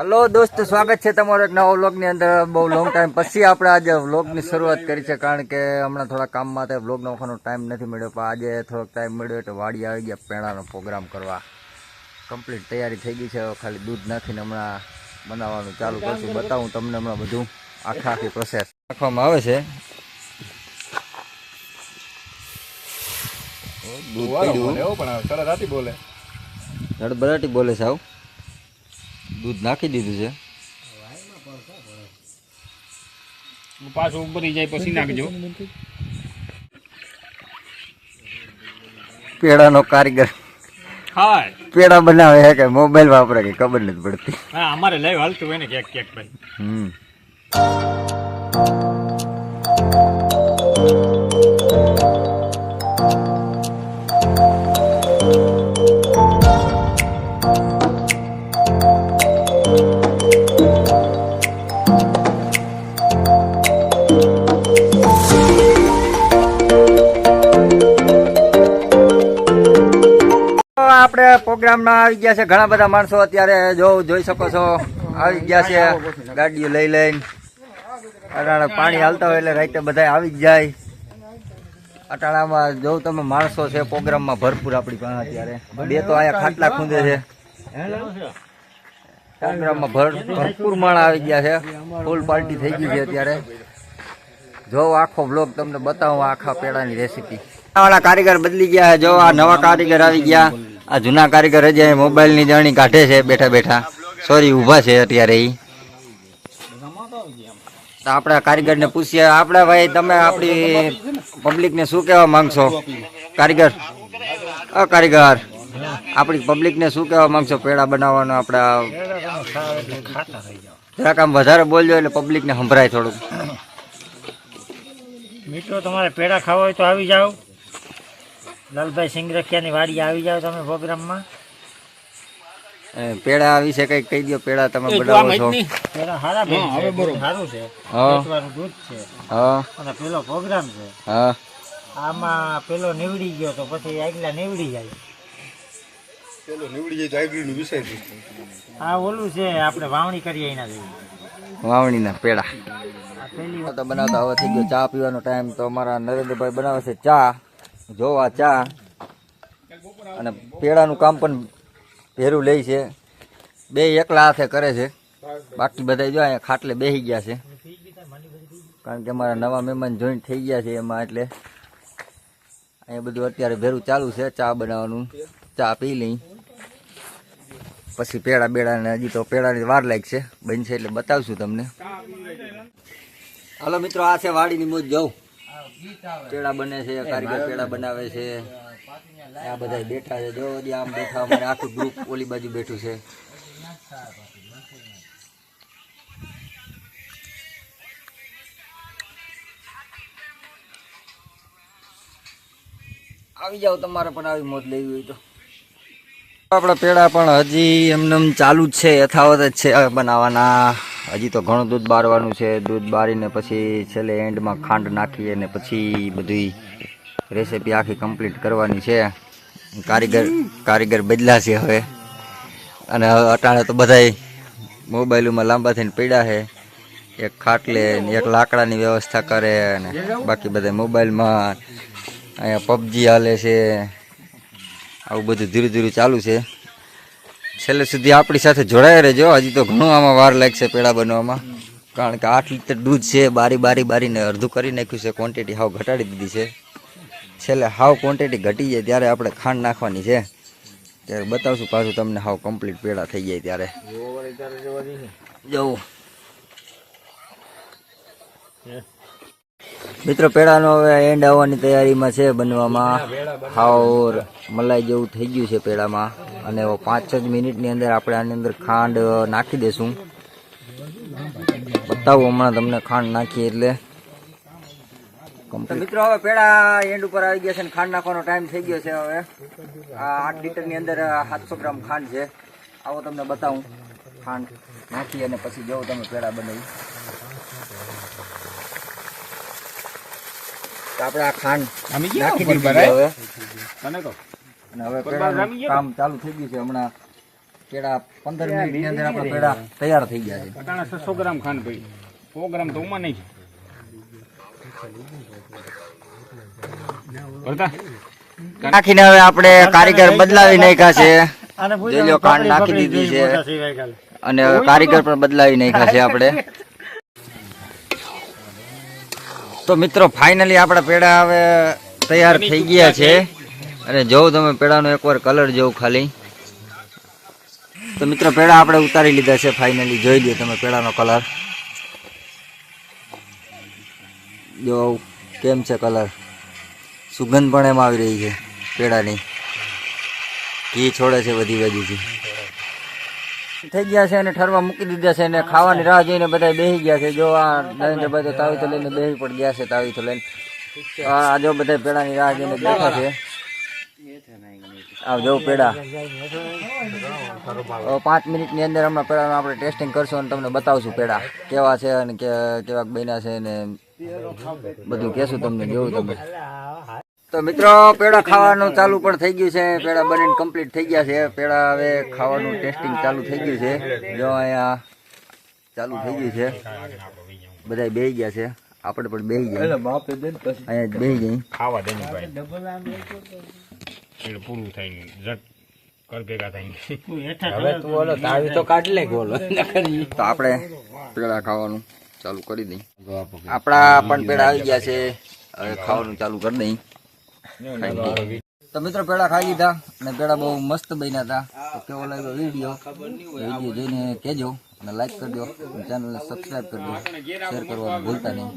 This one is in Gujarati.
હલો દોસ્ત સ્વાગત છે તમારો એક નવા વ્લોગની અંદર. બહુ લોંગ ટાઈમ પછી આપણે આજે વ્લોગની શરૂઆત કરી છે કારણ કે હમણાં થોડા કામમાં તે વ્લોગ નાખવાનો ટાઈમ નથી મળ્યો પણ આજે થોડોક ટાઈમ મળ્યો એટલે વાડી આવી ગયા પેણાનો પ્રોગ્રામ કરવા. કમ્પ્લીટ તૈયારી થઈ ગઈ છે ખાલી દૂધ નાખીને હમણાં બનાવવાનું ચાલુ કરશું. બતાવું તમને હમણાં બધું આખા આખી પ્રોસેસ નાખવામાં આવે છે. દૂધ પડ્યું બોલે. બોલે છે આવું. દૂધ નાખી દીધું છે. પાછું ઉભરી જાય પછી નાખજો. પેડાનો કારીગર. હા પેડા બનાવે છે કે મોબાઈલ વાપરે કે ખબર નથી પડતી. હા અમારે લાઈવ હાલતું હોય ને ક્યાંક ક્યાંક ભાઈ. હમ. આપણે પ્રોગ્રામમાં આવી ગયા છે. ઘણા બધા માણસો અત્યારે જો જોઈ શકો છો. આવી ગયા છે. ગાડીઓ લઈ લઈને. અટાણા પાણી હાલતા હોય એટલે રાતે બધા આવી જાય. અટાણામાં જો તમે માણસો છે, પ્રોગ્રામમાં ભરપૂર આપણી પાસે અત્યારે. બે તો અહીંયા ખાટલા ખૂંદે છે. પ્રોગ્રામમાં ભર, ભરપૂર માણા આવી ગયા છે. ફૂલ પાર્ટી થઈ ગઈ છે અત્યારે. જો આખો બ્લોગ તમને બતાવું, આખા પેડાની રેસીપી વાળા કારીગર બદલી ગયા છે. જો આ નવા કારીગર આવી ગયા. આ જૂના કારીગર હજી અહીં મોબાઈલની જાણી કાઢે છે, બેઠા બેઠા. સોરી ઊભા છે અત્યારે એ તો આપણા કારીગરને પૂછીએ, આપણે ભાઈ, તમે આપણી પબ્લિકને શું કહેવા માંગશો? કારીગર, અ, કારીગર, આપણી પબ્લિકને શું કહેવા માંગશો? પેડા બનાવવાનો આપણા જરાક આમ વધારે બોલજો એટલે પબ્લિકને સંભળાય થોડુંક. મિત્રો, તમારે પેડા ખાવા હોય તો આવી જાઓ. લાલભાઈ સિંગરખિયાની વાડી આવી જાવ તમે પ્રોગ્રામમાં પેડા વિશે કઈ કહી દો પેડા તમે બનાવો છો. પેડા હારા છે દૂધ સારું છે વેચવાનું દૂધ છે. હા. અને પેલો પ્રોગ્રામ છે. હા. આમાં પેલો નીવડી ગયો તો પછી આગલા નીવડી જાય. આ ઓલું છે આપણે વાવણી કરીએ એના જેવું. વાવણીના પેડા. આ પેલી તો બનાવતા હવે થઈ ગયો ચા પીવાનો ટાઈમ તો અમારા નરેન્દ્રભાઈ બનાવે છે ચા. જો આ ચા. અને પેડાનું કામ પણ ભેરું લે છે. બે એકલા હાથે કરે છે. બાકી બધા જો અહીંયા ખાટલે બેસી ગયા છે. કારણ કે અમારા નવા મહેમાન જોઈન્ટ થઈ ગયા છે એમાં એટલે અહીંયા બધું અત્યારે ભેરું ચાલુ છે, ચા બનાવવાનું. ચા પી લઈ. પછી પેડા બેડાને હજી તો પેડાની વાર લાગશે બનશે એટલે બતાવશું તમને. હાલો મિત્રો, આ છે વાડીની મોજ. જવું પેડા બને છે કારીગર પેડા બનાવે છે. આ બધા બેઠા છે જો આમ બેઠા અમારે આખું ગ્રુપ ઓલી બાજુ બેઠું છે. આવી જાવ તમારે પણ આવી મોત લેવી હોય તો. આપણા પેડા પણ હજી એમને એમ ચાલુ જ છે યથાવત જ છે બનાવવાના. હજી તો ઘણું દૂધ બારવાનું છે. દૂધ બારીને પછી છેલ્લે એન્ડમાં ખાંડ નાખી અને પછી બધી રેસીપી આખી કમ્પ્લીટ કરવાની છે. કારીગર કારીગર બદલા છે હવે. અને અટાણે તો બધાય મોબાઈલોમાં લાંબા થઈને પીડા છે. એક ખાટલે એક લાકડાની વ્યવસ્થા કરે અને બાકી બધા મોબાઈલમાં અહીંયા પબજી હાલે છે. આવું બધું ધીરે ધીરે ચાલુ છે. છેલ્લે સુધી આપણી સાથે જોડાયા રહેજો. હજી તો ઘણું આમાં વાર લાગશે પેડા બનવામાં. કારણ કે આઠ લીટર દૂધ છે બારી બારી બારીને અડધું કરી નાખ્યું છે. ક્વોન્ટિટી હાવ ઘટાડી દીધી છે. છેલ્લે હાવ ક્વોન્ટિટી ઘટી જાય ત્યારે આપણે ખાંડ નાખવાની છે. ત્યારે બતાવશું પાછું તમને હાવ કમ્પ્લીટ પેડા થઈ જાય ત્યારે. જવું મિત્રો પેડાનો હવે એન્ડ આવવાની તૈયારીમાં છે બનવામાં. હાવ મલાઈ જેવું થઈ ગયું છે પેડામાં. અને પાંચ છ જ મિનિટની અંદર આપણે આની અંદર ખાંડ નાખી દેશું. બતાવું હમણાં તમને ખાંડ નાખીએ એટલે. મિત્રો હવે પેડા એન્ડ ઉપર આવી ગયા છે અને ખાંડ નાખવાનો ટાઈમ થઈ ગયો છે હવે. આ આઠ લીટરની અંદર સાતસો ગ્રામ ખાંડ છે. આવો તમને બતાવું. ખાંડ નાખી અને પછી જોઉં તમે પેડા બનાવી. તો આપણે આ ખાંડ નાખી દીધી હવે. અને હવે કામ ચાલુ થઈ ગયું છે. હમણાં પેડા પંદર મિનિટની અંદર આપણા પેડા તૈયાર થઈ ગયા છે. અટાણા છસો ગ્રામ ખાંડ ભાઈ. સો ગ્રામ તો ઉમાં નહીં નાખીને હવે આપણે કારીગર બદલાવી નાખ્યા છે. કાંડ નાખી દીધી છે. અને કારીગર પણ બદલાવી નાખ્યા છે આપણે. તો મિત્રો ફાઇનલી આપણા પેડા હવે તૈયાર થઈ ગયા છે. અને જોઉં તમે પેડાનો એકવાર કલર જોઉં ખાલી. તો મિત્રો પેડા આપણે ઉતારી લીધા છે ફાઇનલી જોઈ લો તમે પેડાનો કલર જો કેમ છે કલર સુગંધ પણ એમાં આવી રહી છે પેડાની. ઘી છોડે છે બધી બાજુથી. થઈ ગયા છે અને ઠરવા મૂકી દીધા છે અને ખાવાની રાહ જોઈને બધા બેસી ગયા છે. જો આ નરેન્દ્રભાઈ તો તાવી તો લઈને બેસી પણ ગયા છે, તાવી તો લઈને. આ જો બધા પેડાની રાહ જોઈને બેઠા છે. આવ જો પેડા. પાંચ મિનિટની અંદર હમણાં પેડાનું આપણે ટેસ્ટિંગ કરશું અને તમને બતાવશું પેડા કેવા છે અને કેવા બન્યા છે ને બધું કહેશું તમને જોવું તમે તો મિત્રો પેડા ખાવાનું ચાલુ પણ થઈ ગયું છે. પેડા બનીને કમ્પ્લીટ થઈ ગયા છે. પેડા હવે ખાવાનું ટેસ્ટિંગ ચાલુ થઈ ગયું છે. જો અહીંયા ચાલુ થઈ ગયું છે. બધા બેહી ગયા છે. આપણે પણ બેહી ગયા. અહીંયા બેહી જઈ ખાવા દે પૂરું થાય ને કર ભેગા થાય હવે તું ઓલો તાવી તો કાઢ લે ગોલો તો આપણે પેડા ખાવાનું ચાલુ કરી દઈ આપણા પણ પેડા આવી ગયા છે. હવે ખાવાનું ચાલુ કરી દઈ તો મિત્રો પેડા ખાઈ લીધા અને પેડા બહુ મસ્ત બન્યા હતા. તો કેવો લાગ્યો વીડિયો વીડિયો જોઈને કહેજો અને લાઈક કરજો ચેનલને સબસ્ક્રાઈબ કરજો. શેર કરવાનું ભૂલતા નહીં.